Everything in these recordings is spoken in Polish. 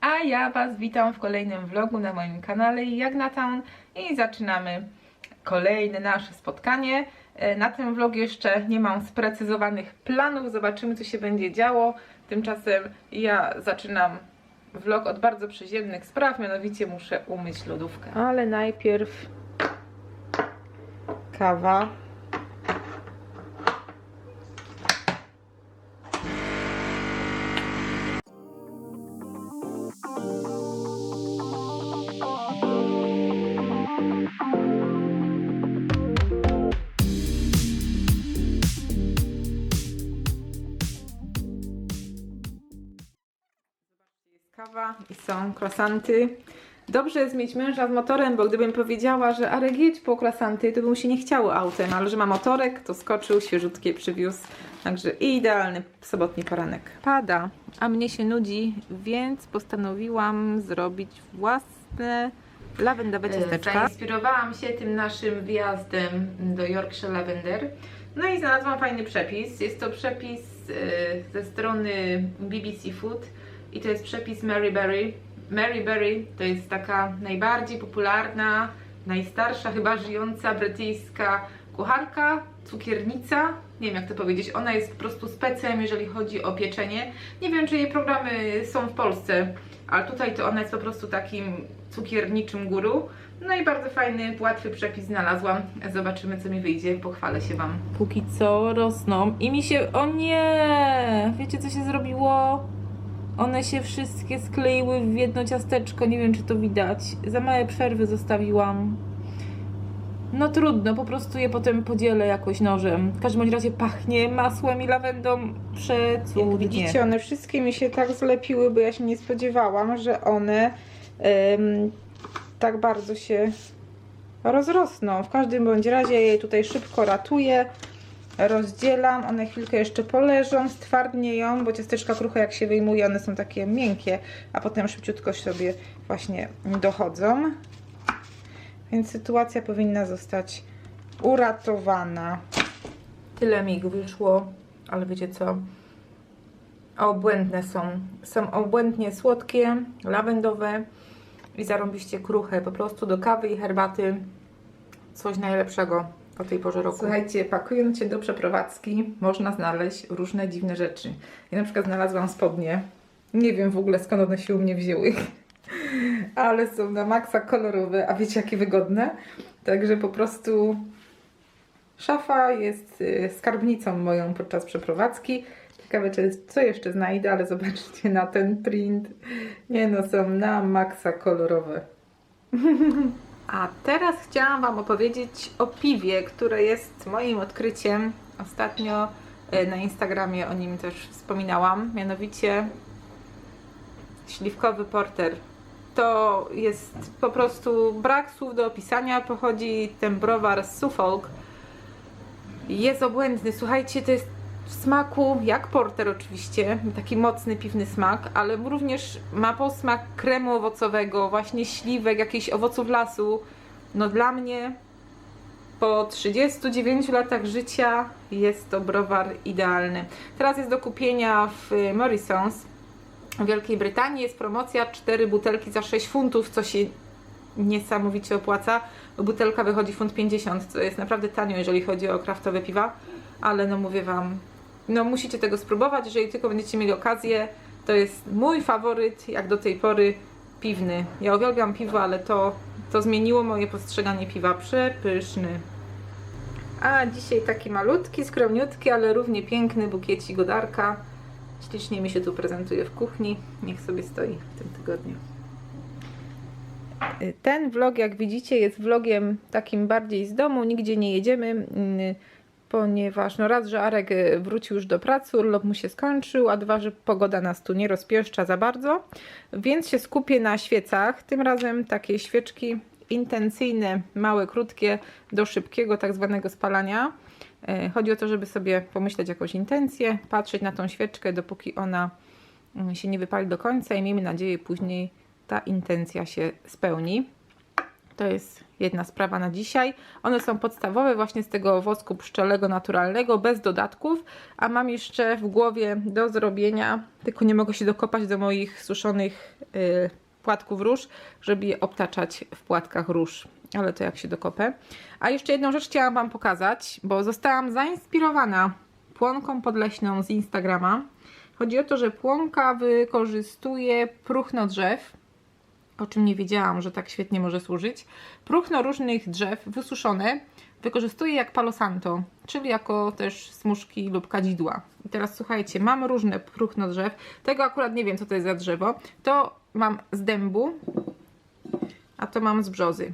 A ja Was witam w kolejnym vlogu na moim kanale Jagnatown i zaczynamy kolejne nasze spotkanie. E, Na tym vlogu jeszcze nie mam sprecyzowanych planów, zobaczymy co się będzie działo. Tymczasem ja zaczynam vlog od bardzo przyziemnych spraw, mianowicie muszę umyć lodówkę. Ale najpierw kawa. I są croissanty. Dobrze jest mieć męża z motorem, bo gdybym powiedziała, że Arek jedź po croissanty, to by mu się nie chciało autem, ale że ma motorek, to skoczył, świeżutkie przywiózł. Także idealny sobotni poranek. Pada, a mnie się nudzi, więc postanowiłam zrobić własne lawendowe ciasteczka. Zainspirowałam się tym naszym wyjazdem do Yorkshire Lavender. No i znalazłam fajny przepis. Jest to przepis e, ze strony BBC Food i to jest przepis Mary Berry. Mary Berry to jest taka najbardziej popularna, najstarsza chyba żyjąca brytyjska kucharka, cukiernica. Nie wiem jak to powiedzieć. Ona jest po prostu specem, jeżeli chodzi o pieczenie. Nie wiem, czy jej programy są w Polsce, ale tutaj to ona jest po prostu takim cukierniczym guru. No i bardzo fajny, łatwy przepis znalazłam. Zobaczymy, co mi wyjdzie. Pochwalę się Wam. Póki co rosną i mi się... O nie! Wiecie, co się zrobiło? One się wszystkie skleiły w jedno ciasteczko. Nie wiem, czy to widać. Za małe przerwy zostawiłam. No trudno, po prostu je potem podzielę jakoś nożem. W każdym razie pachnie masłem i lawendą przecudnie. Jak widzicie, one wszystkie mi się tak zlepiły, bo ja się nie spodziewałam, że one em, tak bardzo się rozrosną. W każdym bądź razie je tutaj szybko ratuję, rozdzielam, one chwilkę jeszcze poleżą, stwardnieją, bo ciasteczka kruche jak się wyjmuje, one są takie miękkie, a potem szybciutko sobie właśnie dochodzą. Więc sytuacja powinna zostać uratowana. Tyle mi wyszło, ale wiecie co? Obłędne są. Są obłędnie słodkie, lawendowe i zarąbiście kruche. Po prostu do kawy i herbaty coś najlepszego o tej porze roku. Słuchajcie, pakując się do przeprowadzki, można znaleźć różne dziwne rzeczy. Ja na przykład znalazłam spodnie. Nie wiem w ogóle skąd one się u mnie wzięły. Ale są na maksa kolorowe, a wiecie jakie wygodne? Także po prostu Szafa jest y, skarbnicą moją podczas przeprowadzki. Ciekawe, czy, co jeszcze znajdę, ale zobaczcie na ten print. Nie no, są na maksa kolorowe. A teraz chciałam Wam opowiedzieć o piwie, które jest moim odkryciem. Ostatnio y, na Instagramie o nim też wspominałam. Mianowicie śliwkowy porter. To jest po prostu brak słów do opisania. Pochodzi ten browar z Suffolk. Jest obłędny. Słuchajcie, to jest w smaku jak porter oczywiście, taki mocny piwny smak, ale również ma posmak kremu owocowego, właśnie śliwek, jakichś owoców lasu. No dla mnie po 39 latach życia jest to browar idealny. Teraz jest do kupienia w Morrisons w Wielkiej Brytanii. Jest promocja 4 butelki za 6 funtów, co się niesamowicie opłaca. Butelka wychodzi funt 50, co jest naprawdę tanio, jeżeli chodzi o kraftowe piwa, ale no mówię Wam, no musicie tego spróbować, jeżeli tylko będziecie mieli okazję. To jest mój faworyt, jak do tej pory, piwny. Ja uwielbiam piwo, ale to, to zmieniło moje postrzeganie piwa. Przepyszny. A dzisiaj taki malutki, skromniutki, ale równie piękny bukiecik godarka. Ślicznie mi się tu prezentuje w kuchni. Niech sobie stoi w tym tygodniu. Ten vlog, jak widzicie, jest vlogiem takim bardziej z domu. Nigdzie nie jedziemy, mm, ponieważ no raz, że Arek y, wrócił już do pracy, urlop mu się skończył, a dwa, że pogoda nas tu nie rozpieszcza za bardzo. Więc się skupię na świecach. Tym razem takie świeczki intencyjne, małe, krótkie, do szybkiego tak zwanego spalania. E, Chodzi o to, żeby sobie pomyśleć jakąś intencję, patrzeć na tą świeczkę, dopóki ona mm, się nie wypali do końca i miejmy nadzieję później ta intencja się spełni. To jest jedna sprawa na dzisiaj. One są podstawowe właśnie z tego wosku pszczelego naturalnego, bez dodatków, a mam jeszcze w głowie do zrobienia, tylko nie mogę się dokopać do moich suszonych y, płatków róż, żeby je obtaczać w płatkach róż. Ale to jak się dokopę. A jeszcze jedną rzecz chciałam Wam pokazać, bo zostałam zainspirowana płonką podleśną z Instagrama. Chodzi o to, że płonka wykorzystuje próchno drzew, o czym nie wiedziałam, że tak świetnie może służyć. Próchno różnych drzew wysuszone wykorzystuje jak palo santo, czyli jako też smuszki lub kadzidła. I teraz słuchajcie, mam różne próchno drzew. Tego akurat nie wiem, co to jest za drzewo. To mam z dębu, a to mam z brzozy.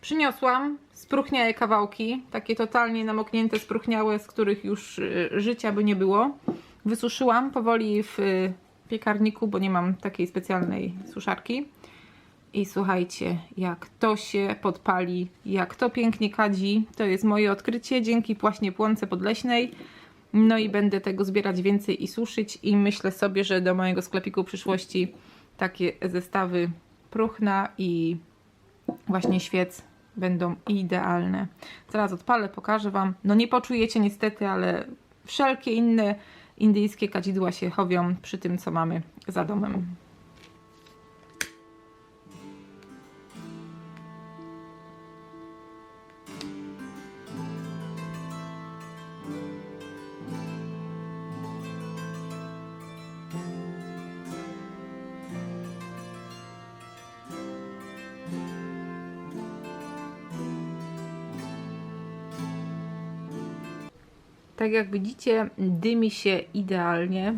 Przyniosłam spróchniałe kawałki, takie totalnie namoknięte, spróchniałe, z których już y, życia by nie było. Wysuszyłam powoli w piekarniku, bo nie mam takiej specjalnej suszarki. I słuchajcie, jak to się podpali, jak to pięknie kadzi, to jest moje odkrycie dzięki właśnie płonce podleśnej. No i będę tego zbierać więcej i suszyć i myślę sobie, że do mojego sklepiku przyszłości takie zestawy próchna i właśnie świec będą idealne. Zaraz odpalę, pokażę Wam. No nie poczujecie niestety, ale wszelkie inne indyjskie kadzidła się chowią przy tym, co mamy za domem. Tak jak widzicie, dymi się idealnie.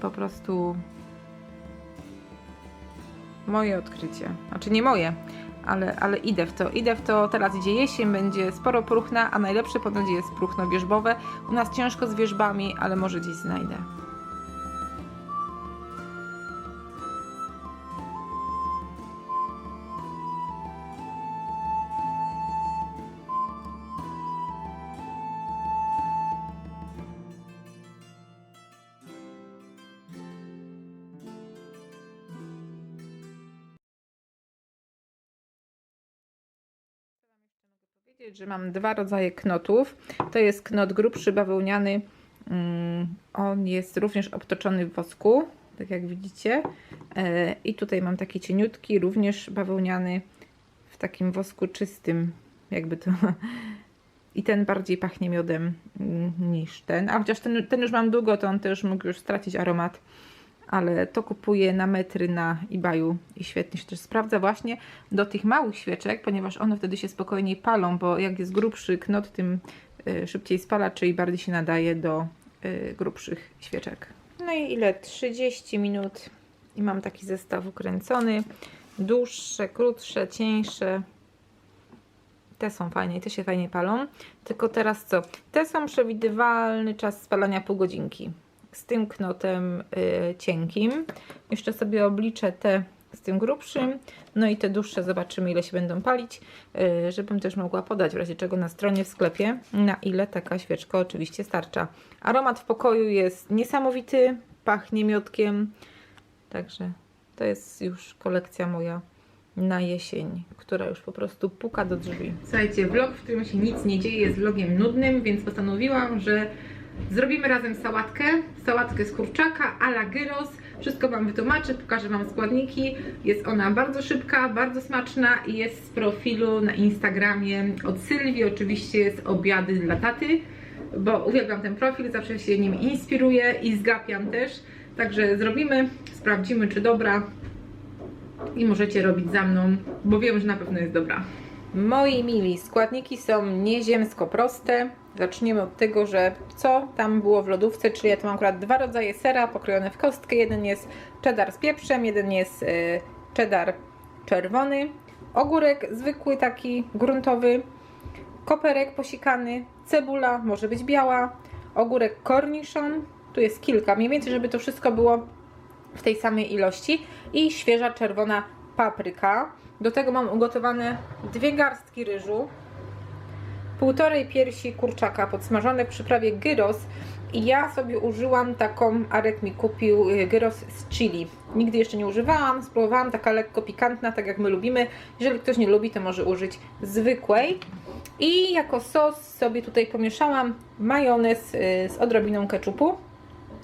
Po prostu moje odkrycie. Znaczy nie moje, ale, ale idę w to. Idę w to. Teraz idzie jesień, będzie sporo próchna, a najlepsze ponoć jest próchno wierzbowe. U nas ciężko z wierzbami, ale może gdzieś znajdę. Powiedzieć, że mam dwa rodzaje knotów. To jest knot grubszy bawełniany. Mm, On jest również obtoczony w wosku, tak jak widzicie. E, I tutaj mam taki cieniutki, również bawełniany w takim wosku czystym, jakby to. I ten bardziej pachnie miodem mm, niż ten. A chociaż ten, ten już mam długo, to on też mógł już stracić aromat ale to kupuję na metry na eBayu i świetnie się też sprawdza właśnie do tych małych świeczek, ponieważ one wtedy się spokojniej palą, bo jak jest grubszy knot, tym y, szybciej spala, czyli bardziej się nadaje do y, grubszych świeczek. No i ile? 30 minut i mam taki zestaw ukręcony. Dłuższe, krótsze, cieńsze. Te są fajne i te się fajnie palą. Tylko teraz co? Te są przewidywalny czas spalania pół godzinki z tym knotem y, cienkim. Jeszcze sobie obliczę te z tym grubszym, no i te dłuższe zobaczymy ile się będą palić, y, żebym też mogła podać w razie czego na stronie w sklepie, na ile taka świeczka oczywiście starcza. Aromat w pokoju jest niesamowity, pachnie miodkiem, także to jest już kolekcja moja na jesień, która już po prostu puka do drzwi. Słuchajcie, vlog, w którym się nic nie dzieje jest vlogiem nudnym, więc postanowiłam, że Zrobimy razem sałatkę, sałatkę z kurczaka a la gyros. Wszystko Wam wytłumaczę, pokażę Wam składniki. Jest ona bardzo szybka, bardzo smaczna i jest z profilu na Instagramie od Sylwii. Oczywiście jest obiady dla taty, bo uwielbiam ten profil, zawsze się nim inspiruję i zgapiam też. Także zrobimy, sprawdzimy czy dobra i możecie robić za mną, bo wiem, że na pewno jest dobra. Moi mili, składniki są nieziemsko proste. Zaczniemy od tego, że co tam było w lodówce, czyli ja tu mam akurat dwa rodzaje sera pokrojone w kostkę. Jeden jest cheddar z pieprzem, jeden jest y, cheddar czerwony. Ogórek zwykły, taki gruntowy. Koperek posikany, cebula, może być biała. Ogórek cornichon, tu jest kilka, mniej więcej, żeby to wszystko było w tej samej ilości. I świeża czerwona papryka. Do tego mam ugotowane dwie garstki ryżu. Półtorej piersi kurczaka podsmażone w przyprawie gyros i ja sobie użyłam taką, Arek mi kupił y, gyros z chili. Nigdy jeszcze nie używałam, spróbowałam, taka lekko pikantna, tak jak my lubimy. Jeżeli ktoś nie lubi, to może użyć zwykłej. I jako sos sobie tutaj pomieszałam majonez y, z odrobiną keczupu.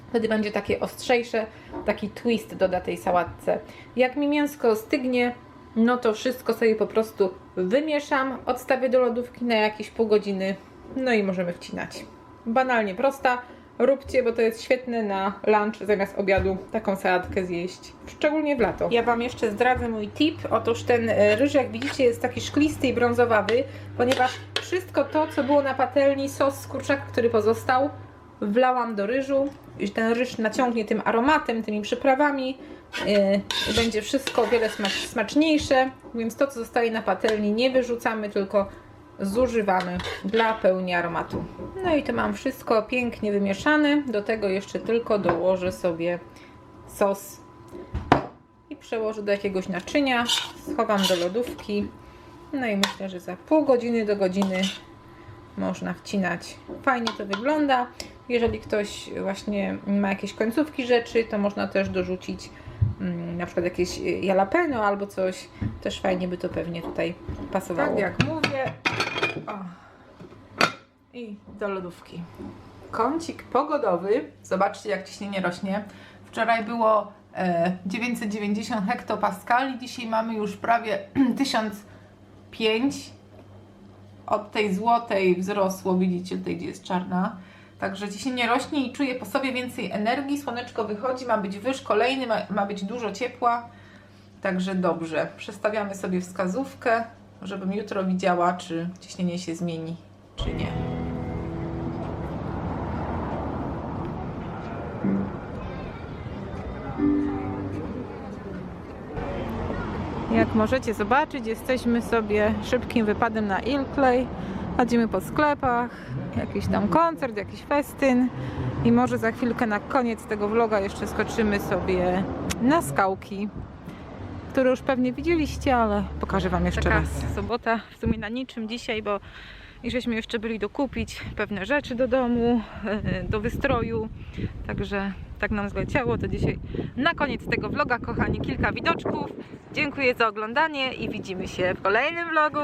Wtedy będzie takie ostrzejsze, taki twist doda tej sałatce. Jak mi mięsko stygnie, no to wszystko sobie po prostu wymieszam, odstawię do lodówki na jakieś pół godziny, no i możemy wcinać. Banalnie prosta, róbcie, bo to jest świetne na lunch zamiast obiadu taką sałatkę zjeść, szczególnie w lato. Ja Wam jeszcze zdradzę mój tip. Otóż ten e, ryż, jak widzicie, jest taki szklisty i brązowawy, ponieważ wszystko to, co było na patelni, sos z kurczaka, który pozostał, wlałam do ryżu ten ryż naciągnie tym aromatem, tymi przyprawami. Yy, będzie wszystko o wiele smacz, smaczniejsze, więc to, co zostaje na patelni, nie wyrzucamy, tylko zużywamy dla pełni aromatu. No i to mam wszystko pięknie wymieszane. Do tego jeszcze tylko dołożę sobie sos i przełożę do jakiegoś naczynia. Schowam do lodówki. No i myślę, że za pół godziny do godziny można wcinać. Fajnie to wygląda. Jeżeli ktoś właśnie ma jakieś końcówki rzeczy, to można też dorzucić na przykład jakieś jalapeno albo coś. Też fajnie by to pewnie tutaj pasowało. Tak jak mówię. O. I do lodówki. Kącik pogodowy. Zobaczcie jak ciśnienie rośnie. Wczoraj było e, 990 hektopaskali, dzisiaj mamy już prawie 1005 od tej złotej wzrosło, widzicie tutaj gdzie jest czarna. Także ciśnienie rośnie i czuję po sobie więcej energii. Słoneczko wychodzi, ma być wyż kolejny, ma, ma być dużo ciepła. Także dobrze. Przestawiamy sobie wskazówkę, żebym jutro widziała, czy ciśnienie się zmieni, czy nie. Jak możecie zobaczyć, jesteśmy sobie szybkim wypadem na Ilkley. Chodzimy po sklepach, jakiś tam koncert, jakiś festyn i może za chwilkę na koniec tego vloga jeszcze skoczymy sobie na skałki, które już pewnie widzieliście, ale pokażę Wam jeszcze Taka raz. sobota w sumie na niczym dzisiaj, bo i żeśmy jeszcze byli dokupić pewne rzeczy do domu, e, do wystroju, także tak nam zleciało. To dzisiaj na koniec tego vloga, kochani, kilka widoczków. Dziękuję za oglądanie i widzimy się w kolejnym vlogu.